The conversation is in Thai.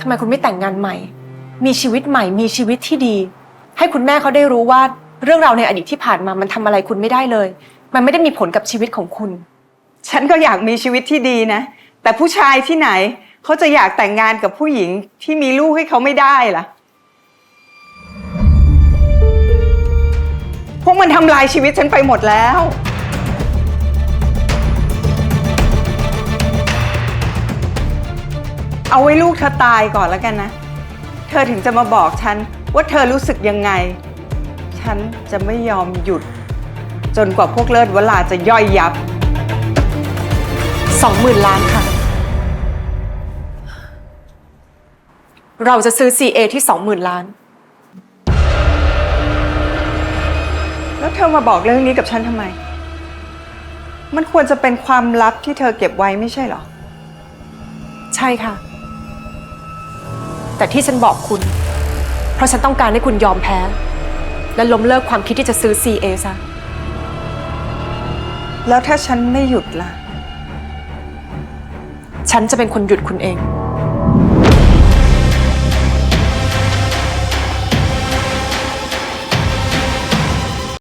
ทำไมคุณไม่แต่งงานใหม่ มีชีวิตใหม่ มีชีวิตที่ดี ให้คุณแม่เขาได้รู้ว่าเรื่องราวในอดีตที่ผ่านมามันทำอะไรคุณไม่ได้เลย มันไม่ได้มีผลกับชีวิตของคุณ ฉันก็อยากมีชีวิตที่ดีนะ แต่ผู้ชายที่ไหนเขาจะอยากแต่งงานกับผู้หญิงที่มีลูกให้เขาไม่ได้ล่ะ พวกมันทำลายชีวิตฉันไปหมดแล้ว เอาไว้ลูกเธอตายก่อนแล้วกันนะ เธอถึงจะมาบอกฉันว่าเธอรู้สึกยังไง ฉันจะไม่ยอมหยุด จนกว่าพวกเลิศเวลาจะย่อยยับสองหมื่นล้านค่ะ เราจะซื้อ CA ที่สองหมื่นล้าน แล้วเธอมาบอกเรื่องนี้กับฉันทำไม มันควรจะเป็นความลับที่เธอเก็บไว้ไม่ใช่เหรอ ใช่ค่ะ แต่ที่ฉันบอกคุณ เพราะฉันต้องการให้คุณยอมแพ้ และล้มเลิกความคิดที่จะซื้อ CA ซะ แล้วถ้าฉันไม่หยุดล่ะ ฉันจะเป็นคนหยุดคุณเองฉ